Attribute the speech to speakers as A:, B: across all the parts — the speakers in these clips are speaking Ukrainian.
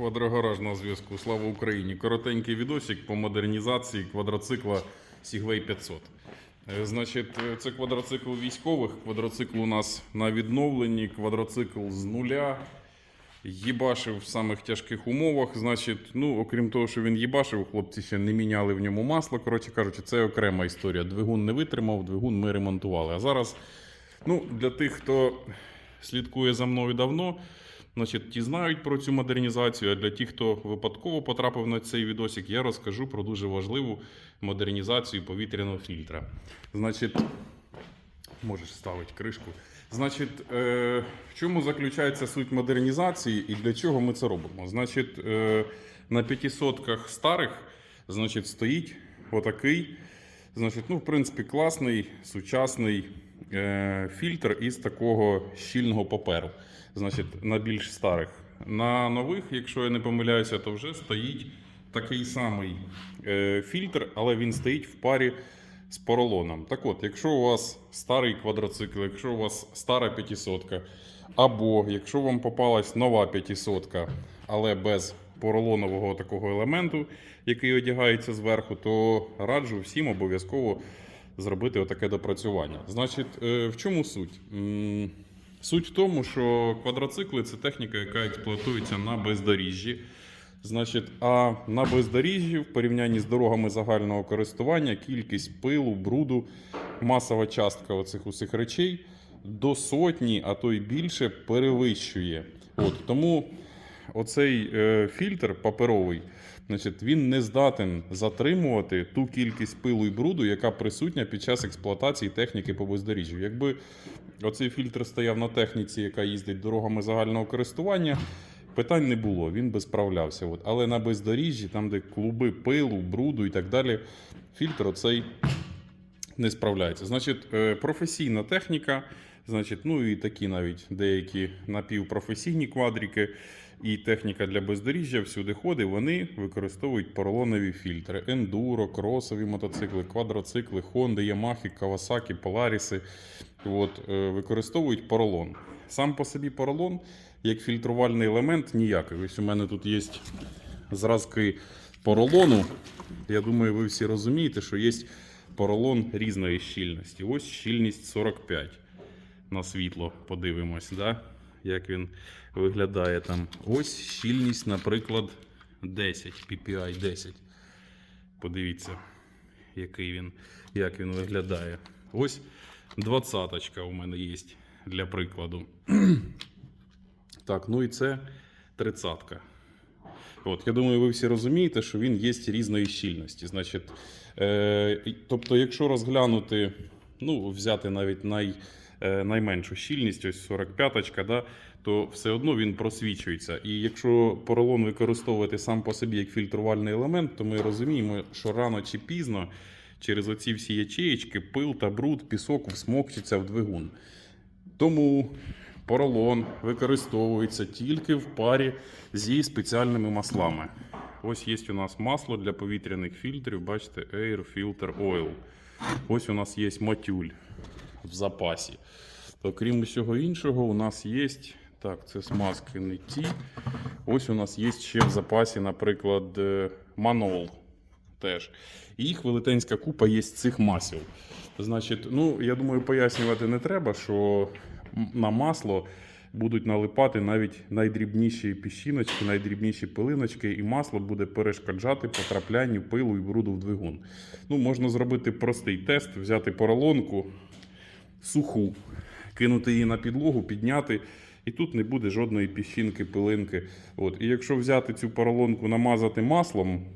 A: Квадрогаражного зв'язку. Слава Україні! Коротенький відосик по модернізації квадроцикла Segway 500. Е, Значить, е, це квадроцикл військових. Квадроцикл у нас на відновленні, квадроцикл з нуля. Їбашив в самих тяжких умовах. Значить, ну, окрім того, що він їбашив, хлопці ще не міняли в ньому масло. Коротше кажучи, це окрема історія. Двигун не витримав, двигун ми ремонтували. А зараз, ну, для тих, хто слідкує за мною давно, значить, ті знають про цю модернізацію. А для тих, хто випадково потрапив на цей відосик, я розкажу про дуже важливу модернізацію повітряного фільтра. Значить, Можеш ставити кришку. Значить, е, в чому заключається суть модернізації і для чого ми це робимо? Значить, е, на 500 старих значить, стоїть отакий, значить, ну, в принципі, класний сучасний фільтр із такого щільного паперу. Значить, на більш старих. На нових, якщо я не помиляюся, то вже стоїть такий самий е, фільтр, але він стоїть в парі з поролоном. Так от, якщо у вас старий квадроцикл, якщо у вас стара 500, або якщо вам попалась нова 500, але без поролонового такого елементу, який одягається зверху, то раджу всім обов'язково зробити отаке допрацювання. Значить, е, в чому суть? Суть в тому, що квадроцикли це техніка, яка експлуатується на бездоріжжі. Значить, а на бездоріжжі в порівнянні з дорогами загального користування кількість пилу, бруду, масова частка оцих усіх речей до сотні, а то й більше перевищує. От, тому оцей е, фільтр паперовий, значить, він не здатен затримувати ту кількість пилу і бруду, яка присутня під час експлуатації техніки по бездоріжжю. Якби оцей фільтр стояв на техніці, яка їздить дорогами загального користування, питань не було, він би справлявся. От. Але на бездоріжжі, там, де клуби пилу, бруду і так далі, фільтр оцей не справляється. Значить, е, професійна техніка, значить, ну і такі навіть деякі напівпрофесійні квадрики і техніка для бездоріжжя всюди ходить, вони використовують поролонові фільтри. Ендуро, кросові мотоцикли, квадроцикли, Хонди, Ямахи, Кавасаки, Поларіси. От, е, використовують поролон. Сам по собі поролон, як фільтрувальний елемент, ніякий. Ось у мене тут є зразки поролону. Я думаю, ви всі розумієте, що є поролон різної щільності. Ось щільність 45 на світло. Подивимось, да? Як він виглядає там. Ось щільність, наприклад, 10, PPI 10. Подивіться, який він, як він виглядає. Ось двадцяточка у мене є для прикладу. Так, ну і це тридцятка. От, я думаю, ви всі розумієте, що він є різної щільності. Значить, е, тобто, якщо розглянути, ну, взяти навіть най, найменшу щільність, ось 45-ка, да, то все одно він просвічується. І якщо поролон використовувати сам по собі як фільтрувальний елемент, то ми розуміємо, що рано чи пізно через оці всі ячеєчки пил та бруд, пісок всмокчиться в двигун. Тому поролон використовується тільки в парі зі спеціальними маслами. Ось є у нас масло для повітряних фільтрів, бачите, Air Filter Oil. Ось у нас є матюль в запасі. Окрім усього іншого, у нас є. Так, це смазки не ті. Ось у нас є ще в запасі, наприклад, е, манол теж. І їх велетенська купа є з цих масел. Значить, ну, я думаю, пояснювати не треба, що на масло будуть налипати навіть найдрібніші піщиночки, найдрібніші пилиночки, і масло буде перешкоджати потраплянню пилу і бруду в двигун. Ну, можна зробити простий тест, взяти поролонку суху, кинути її на підлогу, підняти. І тут не буде жодної піщинки, пилинки. От. І якщо взяти цю поролонку, намазати маслом,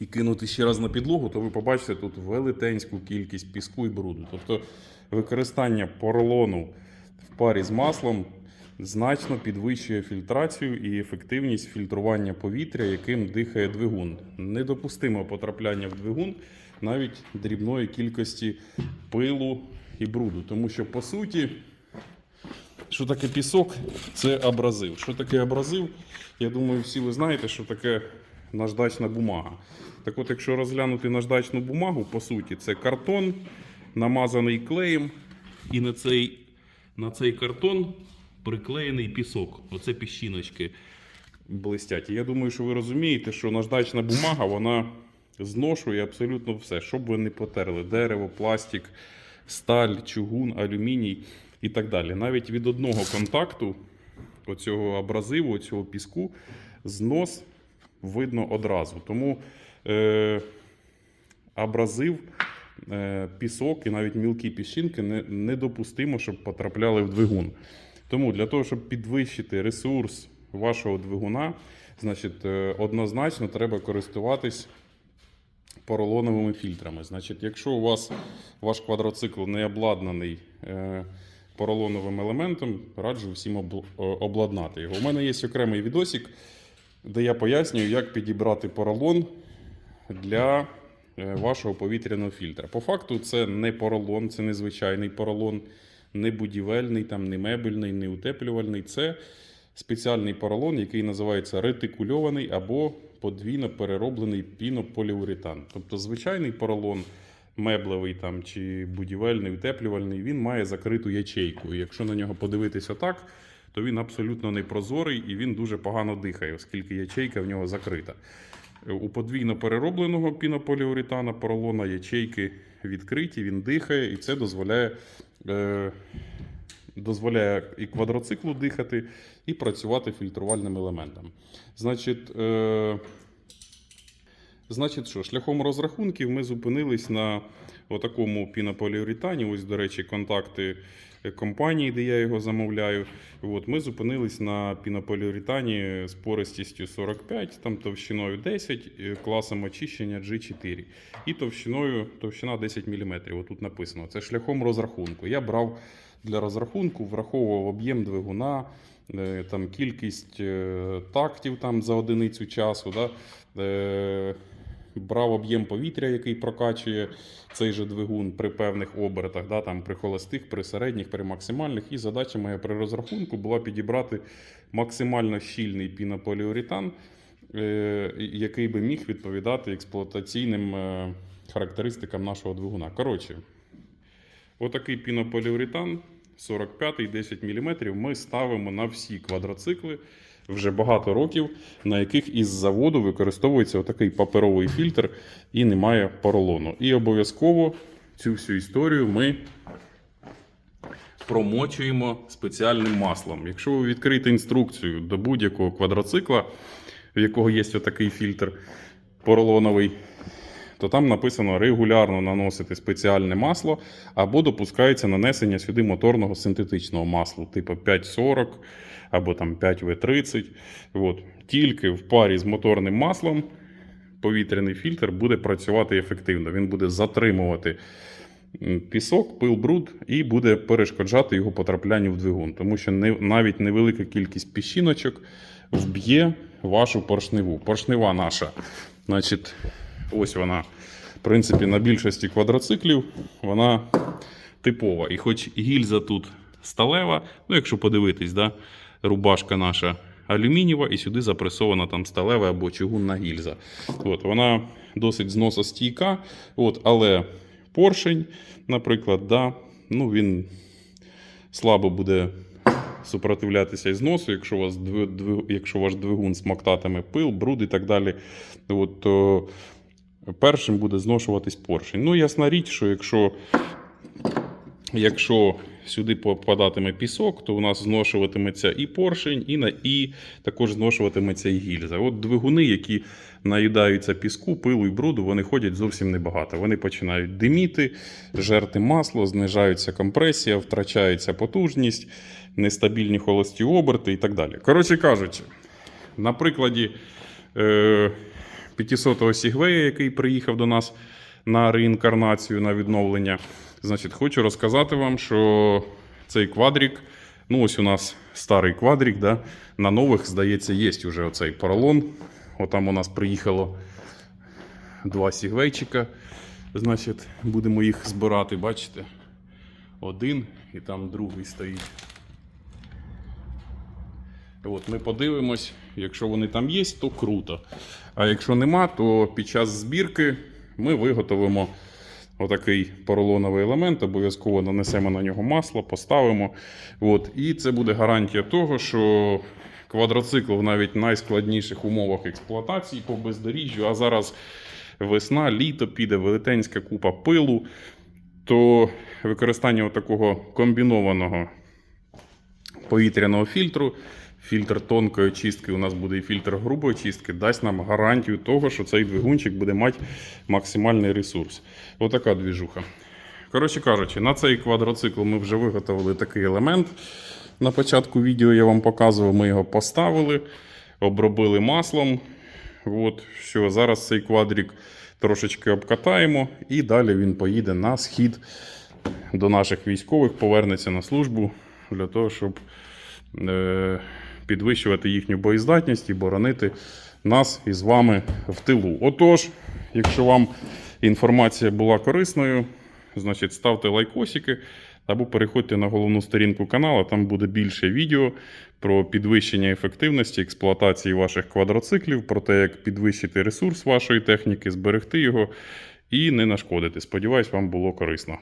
A: і кинути ще раз на підлогу, то ви побачите тут велетенську кількість піску і бруду. Тобто використання поролону в парі з маслом значно підвищує фільтрацію і ефективність фільтрування повітря, яким дихає двигун. Недопустимо потрапляння в двигун навіть дрібної кількості пилу і бруду. Тому що, по суті, що таке пісок? Це абразив. Що таке абразив? Я думаю, всі ви знаєте, що таке наждачна бумага. Так от, якщо розглянути наждачну бумагу, по суті, це картон, намазаний клеєм, і на цей, на цей картон приклеєний пісок. Оце піщиночки. блистять. І я думаю, що ви розумієте, що наждачна бумага вона зношує абсолютно все, що б ви не потерли: дерево, пластик, сталь, чугун, алюміній і так далі. Навіть від одного контакту оцього абразиву, цього піску, знос видно одразу. Тому е, абразив, е, пісок і навіть мілкі піщинки не, недопустимо, щоб потрапляли в двигун. Тому для того, щоб підвищити ресурс вашого двигуна, значить, е, однозначно треба користуватись поролоновими фільтрами. Значить, якщо у вас ваш квадроцикл не обладнаний е, поролоновим елементом, раджу всім обл- о- обладнати його. У мене є окремий відосик, де я пояснюю, як підібрати поролон для е, вашого повітряного фільтра. По факту, це не поролон, це не звичайний поролон, не будівельний, там, не мебельний, не утеплювальний. Це спеціальний поролон, який називається ретикульований або подвійно перероблений пінополіуретан. Тобто звичайний поролон, меблевий там, чи будівельний, утеплювальний, він має закриту ячейку. І якщо на нього подивитися так, то він абсолютно непрозорий і він дуже погано дихає, оскільки ячейка в нього закрита. У подвійно переробленого пінополіуретана поролона ячейки відкриті, він дихає, і це дозволяє, е, дозволяє і квадроциклу дихати, і працювати фільтрувальним елементом. Значить, е, значить, що, шляхом розрахунків ми зупинились на отакому пінополіуретані. Ось, до речі, контакти компанії, де я його замовляю. От, ми зупинились на пінополіуретані з пористістю 45, там товщиною 10, е, класом очищення G4 і товщиною товщина 10 мм. Отут написано. Це шляхом розрахунку. Я брав для розрахунку, враховував об'єм двигуна, е, там, кількість е, тактів там, за одиницю часу. Да? Е, Брав об'єм повітря, який прокачує цей же двигун при певних обертах, да, там, при холостих, при середніх, при максимальних. І задача моя при розрахунку була підібрати максимально щільний пінополіуретан, який би міг відповідати експлуатаційним характеристикам нашого двигуна. Коротше, отакий пінополіуретан 45 10 мм ми ставимо на всі квадроцикли вже багато років, на яких із заводу використовується отакий паперовий фільтр і немає поролону. І обов'язково цю всю історію ми промочуємо спеціальним маслом. Якщо ви відкрите інструкцію до будь-якого квадроцикла, в якого є отакий фільтр поролоновий, то там написано регулярно наносити спеціальне масло або допускається нанесення сюди моторного синтетичного масла, типу 540 або там 5В30. От. Тільки в парі з моторним маслом повітряний фільтр буде працювати ефективно. Він буде затримувати пісок, пил, бруд і буде перешкоджати його потраплянню в двигун. Тому що не, навіть невелика кількість піщиночок вб'є вашу поршневу. Поршнева наша, значить, ось вона. В принципі, на більшості квадроциклів вона типова. І хоч гільза тут сталева, ну якщо подивитись, да, рубашка наша алюмінієва, і сюди запресована там сталева або чугунна гільза. От, вона досить зносостійка, от, але поршень, наприклад, да, ну, він слабо буде супротивлятися зносу, якщо, якщо ваш двигун смоктатиме пил, бруд і так далі. От, то першим буде зношуватись поршень. Ну, ясна річ, що якщо, якщо сюди попадатиме пісок, то у нас зношуватиметься і поршень, і, на, і також зношуватиметься і гільза. От двигуни, які наїдаються піску, пилу і бруду, вони ходять зовсім небагато. Вони починають диміти, жерти масло, знижається компресія, втрачається потужність, нестабільні холості оберти і так далі. Коротше кажучи, на прикладі. Е- 500-го Сігвея, який приїхав до нас на реінкарнацію, на відновлення. Значить, хочу розказати вам, що цей квадрік, ну ось у нас старий квадрік, да, на нових, здається, є вже оцей поролон. Отам у нас приїхало два сігвейчика. Значить, будемо їх збирати, бачите? Один і там другий стоїть. От ми подивимось, якщо вони там є, то круто. А якщо нема, то під час збірки ми виготовимо отакий поролоновий елемент, обов'язково нанесемо на нього масло, поставимо. От. І це буде гарантія того, що квадроцикл в навіть найскладніших умовах експлуатації по бездоріжжю, а зараз весна, літо піде, велетенська купа пилу, то використання такого комбінованого повітряного фільтру, фільтр тонкої чистки, у нас буде і фільтр грубої чистки, дасть нам гарантію того, що цей двигунчик буде мати максимальний ресурс. Отака двіжуха. Коротше кажучи, на цей квадроцикл ми вже виготовили такий елемент. На початку відео я вам показував, ми його поставили, обробили маслом. От, все, зараз цей квадрик трошечки обкатаємо, і далі він поїде на схід до наших військових, повернеться на службу для того, щоб е, підвищувати їхню боєздатність і боронити нас із вами в тилу. Отож, якщо вам інформація була корисною, значить ставте лайкосики або переходьте на головну сторінку каналу, там буде більше відео про підвищення ефективності експлуатації ваших квадроциклів, про те, як підвищити ресурс вашої техніки, зберегти його і не нашкодити. Сподіваюсь, вам було корисно.